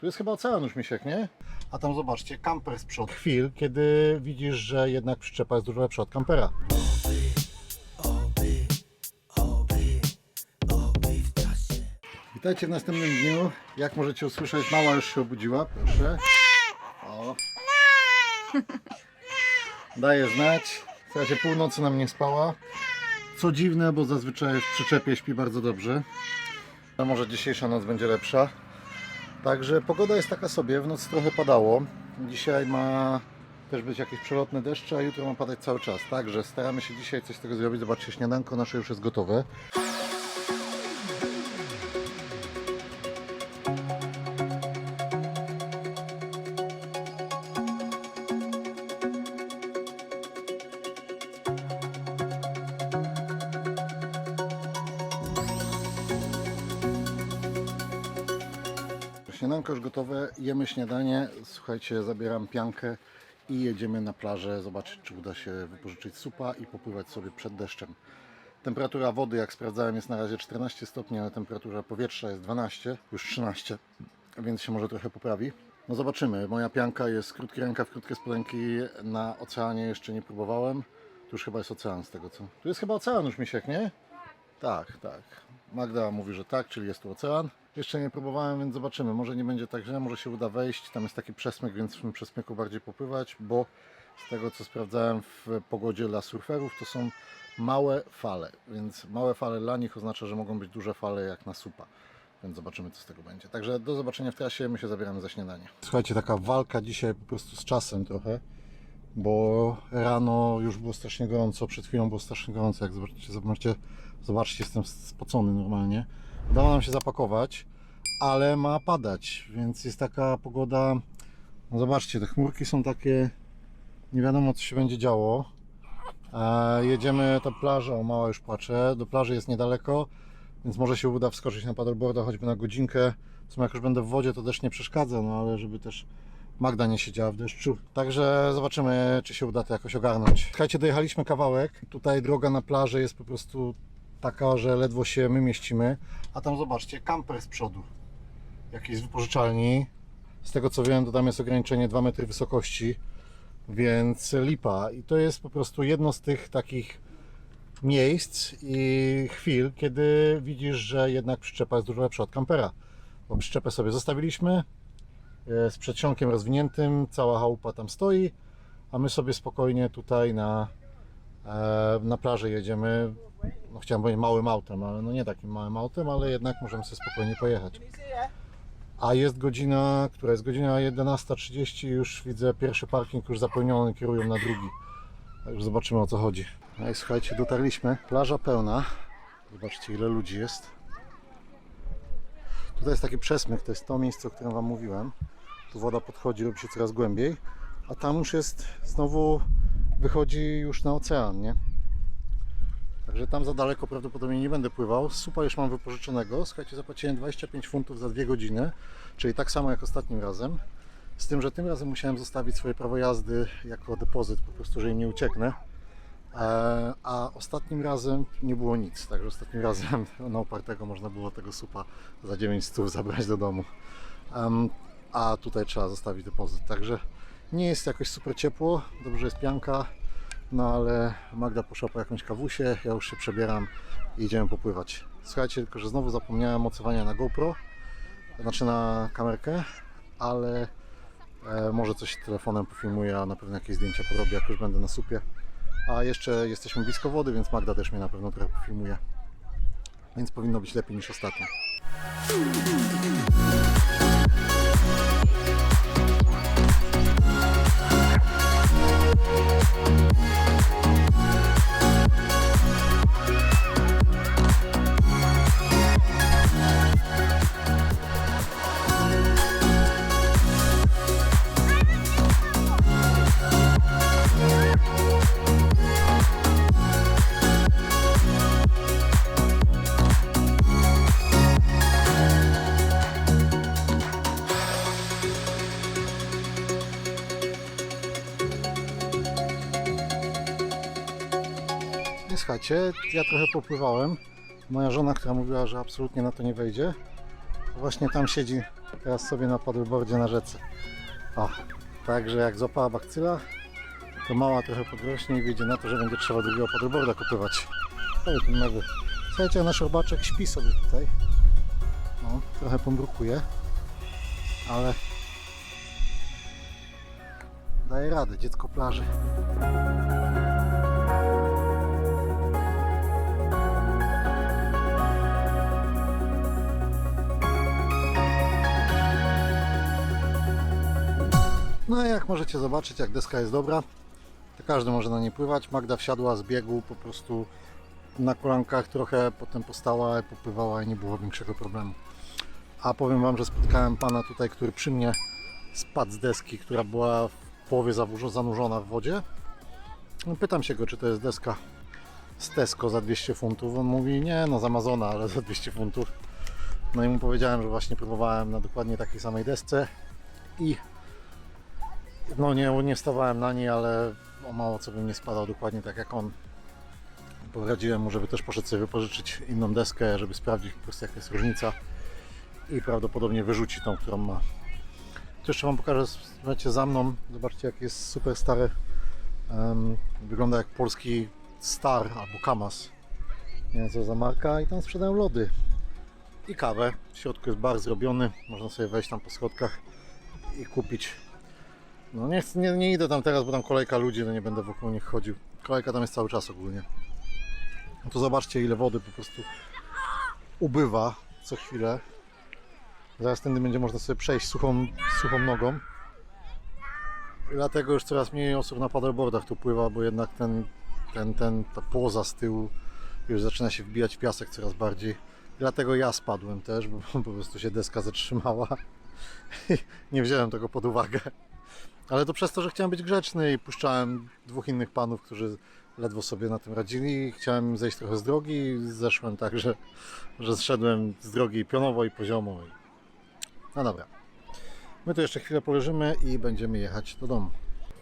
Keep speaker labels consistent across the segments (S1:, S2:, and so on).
S1: Tu jest chyba ocean już, Misiek, nie? A tam zobaczcie, kamper z przodu. Chwil, kiedy widzisz, że jednak przyczepa jest dużo lepsza od kampera. Witajcie w następnym dniu. Jak możecie usłyszeć, mała już się obudziła, proszę. O. Daje znać. Słuchajcie, północy nam nie spała. Co dziwne, bo zazwyczaj w przyczepie śpi bardzo dobrze. A może dzisiejsza noc będzie lepsza. Także pogoda jest taka sobie, w nocy trochę padało. Dzisiaj ma też być jakieś przelotne deszcze, a jutro ma padać cały czas. Także staramy się dzisiaj coś z tego zrobić. Zobaczcie, śniadanko nasze już jest gotowe. Śniadanko już gotowe, jemy śniadanie. Słuchajcie, zabieram piankę i jedziemy na plażę zobaczyć, czy uda się wypożyczyć supa i popływać sobie przed deszczem. Temperatura wody, jak sprawdzałem, jest na razie 14 stopni, ale temperatura powietrza jest 12, już 13, więc się może trochę poprawi. No zobaczymy. Moja pianka jest krótki rękaw, krótkie spodenki. Na oceanie jeszcze nie próbowałem. Tu już chyba jest ocean z tego co. Tu jest chyba ocean już, Misiek, nie? Tak, tak. Magda mówi, że tak, czyli jest tu ocean. Jeszcze nie próbowałem, więc zobaczymy. Może nie będzie tak źle, może się uda wejść. Tam jest taki przesmyk, więc w tym przesmyku bardziej popływać, bo z tego co sprawdzałem w pogodzie dla surferów, to są małe fale, więc małe fale dla nich oznacza, że mogą być duże fale jak na supa. Więc zobaczymy, co z tego będzie. Także do zobaczenia w trasie, my się zabieramy za śniadanie. Słuchajcie, taka walka dzisiaj po prostu z czasem trochę, bo rano już było strasznie gorąco, przed chwilą było strasznie gorąco, jak zobaczycie, zobaczcie, zobaczcie jestem spocony normalnie. Udało nam się zapakować, ale ma padać, więc jest taka pogoda, no zobaczcie, te chmurki są takie, nie wiadomo co się będzie działo. E, jedziemy plaży, o mała już płacze, do plaży jest niedaleko, więc może się uda wskoczyć na paddleboarda choćby na godzinkę. W sumie jak już będę w wodzie, to deszcz nie przeszkadza, no ale żeby też Magda nie siedziała w deszczu. Także zobaczymy, czy się uda to jakoś ogarnąć. Słuchajcie, dojechaliśmy kawałek. Tutaj droga na plażę jest po prostu taka, że ledwo się my mieścimy. A tam zobaczcie, kamper z przodu. Jakiś z wypożyczalni. Z tego co wiem, to tam jest ograniczenie 2 metry wysokości, więc lipa. I to jest po prostu jedno z tych takich miejsc i chwil, kiedy widzisz, że jednak przyczepa jest dużo lepsza od kampera. Bo przyczepę sobie zostawiliśmy e, z przedsionkiem rozwiniętym, cała chałupa tam stoi, a my sobie spokojnie tutaj na, na plażę jedziemy. No, chciałem powiedzieć małym autem, ale no nie takim małym autem, ale jednak możemy sobie spokojnie pojechać. A jest godzina, która jest godzina 11.30, już widzę pierwszy parking już zapełniony, kierują na drugi. Także zobaczymy o co chodzi. No i słuchajcie, dotarliśmy. Plaża pełna. Zobaczcie ile ludzi jest. Tutaj jest taki przesmyk, to jest to miejsce, o którym Wam mówiłem. Tu woda podchodzi, robi się coraz głębiej, a tam już jest, znowu wychodzi już na ocean, nie? Także tam za daleko prawdopodobnie nie będę pływał. Supa już mam wypożyczonego. Słuchajcie, zapłaciłem 25 funtów za dwie godziny, czyli tak samo jak ostatnim razem. Z tym, że tym razem musiałem zostawić swoje prawo jazdy jako depozyt, po prostu, że im nie ucieknę. E, A ostatnim razem nie było nic, także ostatnim razem na opartego można było tego supa za 9 stów zabrać do domu. A tutaj trzeba zostawić depozyt, także nie jest jakoś super ciepło, dobrze jest pianka, no ale Magda poszła po jakąś kawusie, ja już się przebieram i idziemy popływać. Słuchajcie, tylko że znowu zapomniałem mocowania na GoPro, znaczy na kamerkę, ale e, może coś telefonem pofilmuję, a na pewno jakieś zdjęcia porobię, jak już będę na supie. A jeszcze jesteśmy blisko wody, więc Magda też mnie na pewno trochę pofilmuje. Więc powinno być lepiej niż ostatnio. Słuchajcie, ja trochę popływałem. Moja żona, która mówiła, że absolutnie na to nie wejdzie, właśnie tam siedzi Teraz sobie na paddleboardzie na rzece. O, także jak złapała bakcyla, to mała trochę podrośnie i wyjdzie na to, że będzie trzeba drugiego paddleboarda kupować. Ale ten nowy. Słuchajcie, nasz robaczek śpi sobie tutaj. O, trochę pomrukuje, ale daje radę, dziecko plaży. No i jak możecie zobaczyć, jak deska jest dobra, to każdy może na niej pływać. Magda wsiadła z biegu po prostu na kolankach, trochę potem postała, popływała i nie było większego problemu. A powiem Wam, że spotkałem pana tutaj, który przy mnie spadł z deski, która była w połowie zanurzona w wodzie. No, Pytam się go, czy to jest deska z Tesco za 200 funtów. On mówi, nie, no z Amazona, ale za 200 funtów. No i mu powiedziałem, że właśnie próbowałem na dokładnie takiej samej desce i no nie, nie stawałem na niej, ale o mało co bym nie spadał dokładnie tak jak on. Poradziłem mu, żeby też poszedł sobie wypożyczyć inną deskę, żeby sprawdzić po prostu jaka jest różnica i prawdopodobnie wyrzuci tą, którą ma. Tu jeszcze Wam pokażę, słuchajcie, za mną, zobaczcie jak jest super stary, em, wygląda jak polski Star albo Kamas. Nie wiem co za marka i tam sprzedają lody i kawę. W środku jest bar zrobiony, można sobie wejść tam po schodkach i kupić no nie, nie, nie idę tam teraz, bo tam kolejka ludzi, no nie będę wokół nich chodził. Kolejka tam jest cały czas ogólnie. No to zobaczcie ile wody po prostu ubywa co chwilę. Zaraz tędy będzie można sobie przejść suchą, suchą nogą. I dlatego już coraz mniej osób na paddleboardach tu pływa, bo jednak ten, ten, ten, ta płoza z tyłu już zaczyna się wbijać w piasek coraz bardziej. I dlatego ja spadłem też, bo po prostu się deska zatrzymała. I nie wziąłem tego pod uwagę. Ale to przez to, że chciałem być grzeczny i puszczałem dwóch innych panów, którzy ledwo sobie na tym radzili. Chciałem zejść trochę z drogi zeszłem tak, że, że zszedłem z drogi pionowo i poziomo. No dobra. My tu jeszcze chwilę poleżymy i będziemy jechać do domu.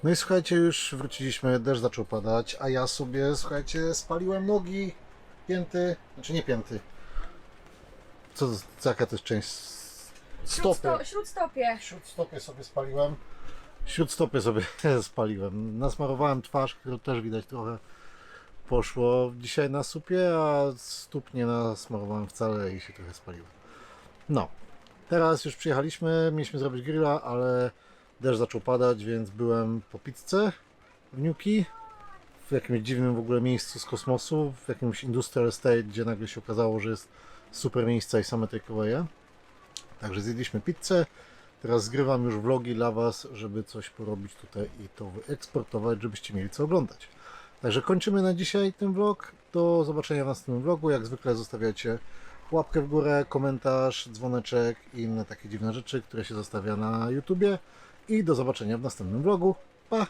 S1: No i słuchajcie, już wróciliśmy, deszcz zaczął padać, a ja sobie, słuchajcie, spaliłem nogi, pięty, znaczy nie pięty. Co, jaka to jest część? Stopy.
S2: Śródsto- Śródstopie.
S1: Śródstopie sobie spaliłem. Śródstopie sobie spaliłem. Nasmarowałem twarz, którą też widać trochę poszło dzisiaj na supie, a stóp nie nasmarowałem wcale i się trochę spaliłem. No, teraz już przyjechaliśmy, mieliśmy zrobić grilla, ale deszcz zaczął padać, więc byłem po pizzę w Niuki, w jakimś dziwnym w ogóle miejscu z kosmosu, w jakimś industrial estate, gdzie nagle się okazało, że jest super miejsce i same takeaway'e. Także zjedliśmy pizzę. Teraz zgrywam już vlogi dla Was, żeby coś porobić tutaj i to wyeksportować, żebyście mieli co oglądać. Także kończymy na dzisiaj ten vlog. Do zobaczenia w następnym vlogu. Jak zwykle zostawiacie łapkę w górę, komentarz, dzwoneczek i inne takie dziwne rzeczy, które się zostawia na YouTubie. I do zobaczenia w następnym vlogu. Pa!